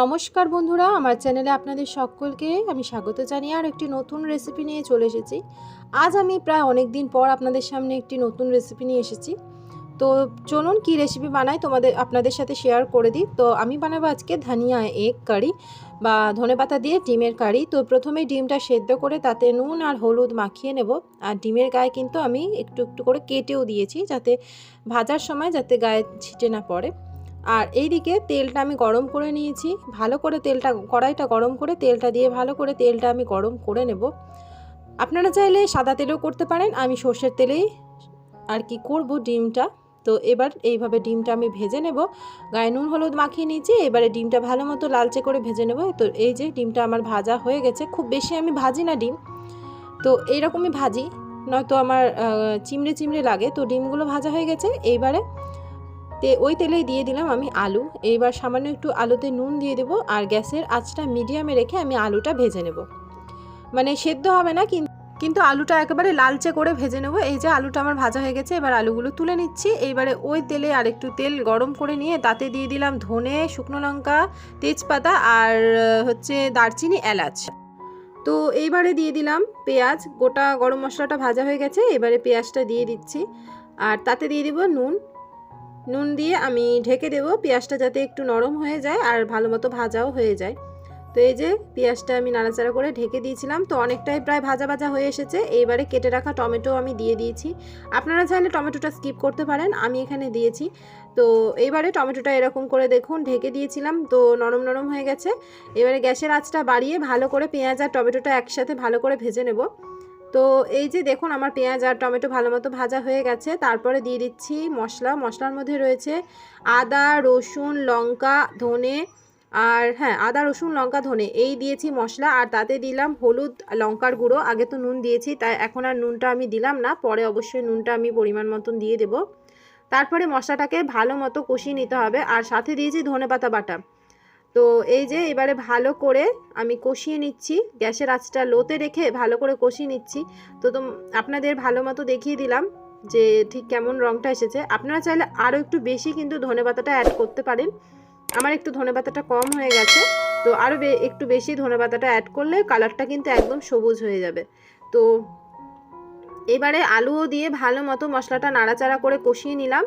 নমস্কার বন্ধুরা, আমার চ্যানেলে আপনাদের সকলকে আমি স্বাগত জানিয়ে আর একটি নতুন রেসিপি নিয়ে চলে এসেছি। আজ আমি প্রায় অনেক দিন পর আপনাদের সামনে একটি নতুন রেসিপি নিয়ে এসেছি। তো চলুন কি রেসিপি বানাই তোমাদের, আপনাদের সাথে শেয়ার করে দিই। তো আমি বানাবো আজকে ধনিয়া এগ কারি বা ধনেপাতা দিয়ে ডিমের কারি তো প্রথমে ডিমটা সেদ্ধ করে তাতে নুন আর হলুদ মাখিয়ে নেব। আর ডিমের গায়ে কিন্তু আমি একটু একটু করে কেটেও দিয়েছি যাতে ভাজার সময় যাতে গায়ে ছিটে না পড়ে। আর এইদিকে তেলটা আমি গরম করে নিয়েছি। ভালো করে তেলটা, কড়াইটা গরম করে তেলটা দিয়ে ভালো করে তেলটা আমি গরম করে নেব। আপনারা চাইলে সাদা তেলেও করতে পারেন। আমি সর্ষের তেলেই আর কি করব ডিমটা। তো এবার এইভাবে ডিমটা আমি ভেজে নেব। গায়ে নুন, হলুদ মাখিয়ে নিয়েছি। এবারে ডিমটা ভালো মতো লালচে করে ভেজে নেব। তো এই যে ডিমটা আমার ভাজা হয়ে গেছে। খুব বেশি আমি ভাজি না ডিম। তো এইরকমই ভাজি। নয়তো আমার চিমড়ে চিমড়ে লাগে। তো ডিমগুলো ভাজা হয়ে গেছে। এইবারে তে ওই তেলেই দিয়ে দিলাম আমি আলু। এইবার সামান্য একটু আলুতে নুন দিয়ে দেবো আর গ্যাসের আঁচটা মিডিয়ামে রেখে আমি আলুটা ভেজে নেব। মানে সেদ্ধ হবে না কিন্তু কিন্তু আলুটা একেবারে লালচে করে ভেজে নেব। এই যে আলুটা আমার ভাজা হয়ে গেছে, এবার আলুগুলো তুলে নিচ্ছি। এইবারে ওই তেলে আরেকটু তেল গরম করে নিয়ে তাতে দিয়ে দিলাম ধনে, শুকনো লঙ্কা, তেজপাতা আর হচ্ছে দারচিনি, এলাচ। তো এইবারে দিয়ে দিলাম পেঁয়াজ। গোটা গরম মশলাটা ভাজা হয়ে গেছে, এবারে পেঁয়াজটা দিয়ে দিচ্ছি। আর তাতে দিয়ে দিব নুন। নুন দিয়ে আমি ঢেকে দেবো। পেঁয়াজটা যাতে একটু নরম হয়ে যায় আর ভালো মতো ভাজাও হয়ে যায়। তো এই যে পেঁয়াজটা আমি নাড়াচাড়া করে ঢেকে দিয়েছিলাম। তো অনেকটাই প্রায় ভাজা ভাজা হয়ে এসেছে। এইবারে কেটে রাখা টমেটো আমি দিয়ে দিয়েছি। আপনারা চাইলে টমেটোটা স্কিপ করতে পারেন, আমি এখানে দিয়েছি। তো এইবারে টমেটোটা এরকম করে দেখুন, ঢেকে দিয়েছিলাম। তো নরম নরম হয়ে গেছে। এবারে গ্যাসের আঁচটা বাড়িয়ে ভালো করে পেঁয়াজ আর টমেটোটা একসাথে ভালো করে ভেজে নেব। তো এই যে দেখুন আমার পেঁয়াজ আর টমেটো ভালো মতো ভাজা হয়ে গেছে। তারপরে দিয়ে দিচ্ছি মশলা। মশলার মধ্যে রয়েছে আদা, রসুন, লঙ্কা, ধনে আর হ্যাঁ আদা, রসুন, লঙ্কা, ধনে। এই দিয়েছি মশলা আর তাতে দিলাম হলুদ, লঙ্কার গুঁড়ো। আগে তো নুন দিয়েছি, তাই এখন আর নুনটা আমি দিলাম না। পরে অবশ্যই নুনটা আমি পরিমাণ মতন দিয়ে দেব। তারপরে মশলাটাকে ভালো মতো কষিয়ে নিতে হবে। আর সাথে দিয়েছি ধনে পাতা বাটা। তো এই যে এবারে ভালো করে আমি কষিয়ে নিচ্ছি, গ্যাসের আঁচটা লোতে রেখে ভালো করে কষিয়ে নিচ্ছি। তো তো আপনাদের ভালো মতো দেখিয়ে দিলাম যে ঠিক কেমন রঙটা এসেছে। আপনারা চাইলে আরও একটু বেশি কিন্তু ধনে পাতাটা অ্যাড করতে পারেন। আমার একটু ধনে পাতাটা কম হয়ে গেছে, তো আরও একটু বেশি ধনে পাতাটা অ্যাড করলে কালারটা কিন্তু একদম সবুজ হয়ে যাবে। তো এবারে আলুও দিয়ে ভালো মতো মশলাটা নাড়াচাড়া করে কষিয়ে নিলাম।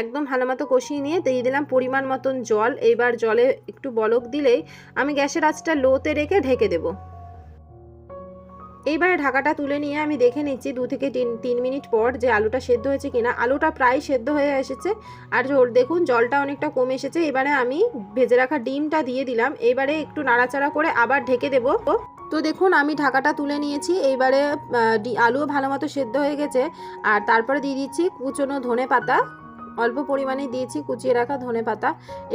একদম ভালো মতো কষিয়ে নিয়ে দিয়ে দিলাম পরিমাণ মতন জল। এবার জলে একটু বলক দিলেই আমি গ্যাসের আঁচটা লোতে রেখে ঢেকে দেবো। এইবারে ঢাকাটা তুলে নিয়ে আমি দেখে নিচ্ছি দু থেকে তিন তিন মিনিট পর যে আলুটা সেদ্ধ হয়েছে কিনা। আলুটা প্রায় সেদ্ধ হয়ে এসেছে। আর দেখুন জলটা অনেকটা কমে এসেছে। এবারে আমি ভেজে রাখা ডিমটা দিয়ে দিলাম। এবারে একটু নাড়াচাড়া করে আবার ঢেকে দেবো। তো দেখুন, আমি ঢাকাটা তুলে নিয়েছি। এইবারে আলুও ভালো মতো সেদ্ধ হয়ে গেছে। আর তারপরে দিয়ে দিচ্ছি কুচনো ধনে পাতা। অল্প পরিমাণে দিয়েছি, কুচিয়ে রাখা ধনে পাতা।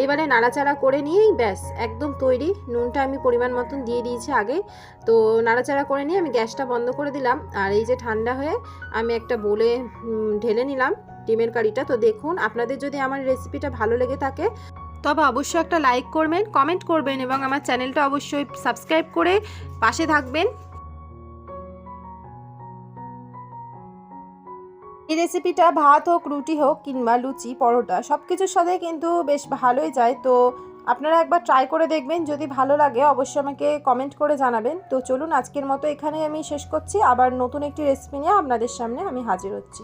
এবারে নাড়াচাড়া করে নিয়েই ব্যাস, একদম তৈরি। নুনটা আমি পরিমাণ মতন দিয়ে দিয়েছি আগে। তো নাড়াচাড়া করে নিয়ে আমি গ্যাসটা বন্ধ করে দিলাম। আর এই যে ঠান্ডা হয়ে আমি একটা বলে ঢেলে নিলাম ডিমের কারিটা। তো দেখুন, আপনাদের যদি আমার রেসিপিটা ভালো লেগে থাকে তবে অবশ্যই একটা লাইক করবেন কমেন্ট করবেন এবং আমার চ্যানেলটা অবশ্যই সাবস্ক্রাইব করে পাশে থাকবেন। এই রেসিপিটা ভাত হোক, রুটি হোক কিংবা লুচি, পরোটা সব কিছুর সাথে কিন্তু বেশ ভালোই যায়। তো আপনারা একবার ট্রাই করে দেখবেন, যদি ভালো লাগে অবশ্যই আমাকে কমেন্ট করে জানাবেন। তো চলুন, আজকের মতো এখানে আমি শেষ করছি। আবার নতুন একটি রেসিপি নিয়ে আপনাদের সামনে আমি হাজির হচ্ছি।